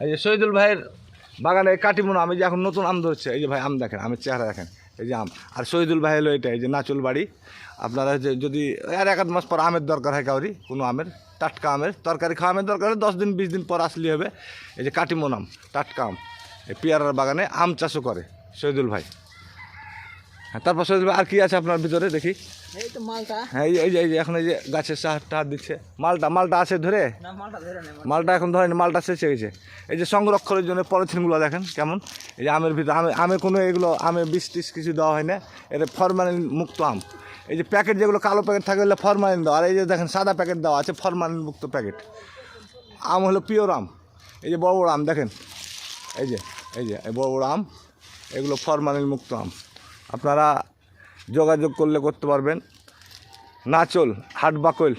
এই যে শহীদুল ভাইয়ের বাগানে কাটিমুন আমি যে এখন নতুন আম ধরছে, এই যে ভাই আম দেখেন, আমের চেহারা দেখেন, এই যে আম। আর শহীদুল ভাই হলো এটা, এই যে নাচুল বাড়ি। আপনারা যে যদি আর এক মাস পর আমের দরকার হয় কাউরি, কোনো আমের, টাটকা আমের, তরকারি খাওয়া আমের দরকার হয় দশ দিন, বিশ দিন পর আসলে হবে। এই যে কাটিমুন আম, টাটকা আম, এই পেয়ারার বাগানে আম চাষও করে শহীদুল ভাই। তারপর শহীদুল আর কি আছে আপনার ভিতরে দেখি। এই তো মালটা। হ্যাঁ এই যে- এই যে এখন এই যে গাছের সাহার টাহার দিচ্ছে। মালটা মালটা আছে ধরে? মালটা এখন ধরেন মালটা শেষে গেছে। এই যে সংরক্ষণের জন্য পলিথিনগুলো দেখেন কেমন। এই যে আমের ভিতরে আমে আমে কোনো এগুলো আমে বিষ টিস কিছু দেওয়া হয় না। এটা ফরমালিন মুক্ত আম। এই যে প্যাকেট যেগুলো কালো প্যাকেট থাকে ওগুলো ফরমালিন দেওয়া। আর এই যে দেখেন সাদা প্যাকেট দেওয়া আছে ফরমালিন মুক্ত প্যাকেট। আম হলো পিওর আম। এই যে বড় বড় আম দেখেন। এই যে এই যে এই বড় বড় আম এগুলো ফরমালিন মুক্ত আম। আপনারা যোগাযোগ করলে করতে পারবেন। নাচল, হাটবাকল,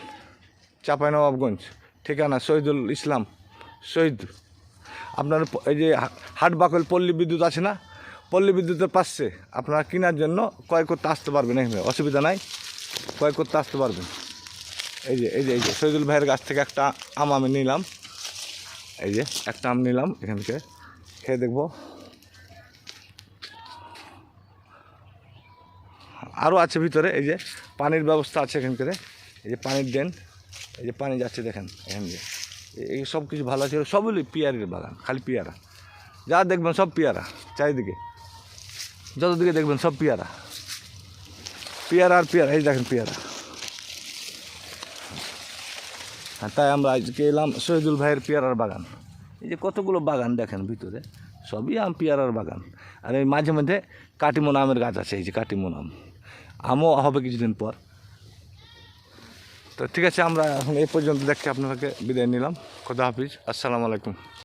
চাঁপাইনবাবগঞ্জ, ঠিকানা শহীদুল ইসলাম, শহীদ। আপনার এই যে হাটবাকল পল্লী বিদ্যুৎ আছে না? পল্লী বিদ্যুতের পাশে আপনারা কেনার জন্য ক্রয় করতে আসতে পারবেন এখানে, অসুবিধা নাই। ক্রয় করতে আসতে পারবেন। এই যে এই যে এই যে, শহীদুল ভাইয়ের কাছ থেকে একটা আম আমি নিলাম। এই যে, একটা আম নিলাম এখান থেকে। খেয়ে দেখব। আরও আছে ভিতরে, এই যে পানির ব্যবস্থা আছে এখানকার এই যে পানির ড্রেন এই যে পানি যাচ্ছে দেখেন, এখান দিয়ে। এই সব কিছু ভালো আছে সবগুলোই পিয়ারের বাগান, খালি পেয়ারা। যা দেখবেন সব পেয়ারা, চারিদিকে। যতদিকে দেখবেন সব পেয়ারা। পেয়ারা আর পেয়ারা, এই দেখেন পেয়ারা। হ্যাঁ তাই আমরা আজকে এলাম শহীদুল ভাইয়ের পেয়ারার বাগান। এই যে কতগুলো বাগান দেখেন ভিতরে, সবই আম পেয়ারার বাগান। আর এই মাঝে মধ্যে কাটিমন আমের গাছ আছে, এই যে কাটিমন আম আমও হবে কিছুদিন পর। তো ঠিক আছে, আমরা এখন এই পর্যন্ত দেখে আপনাকে বিদায় নিলাম। খোদা হাফিজ, আসসালামু আলাইকুম।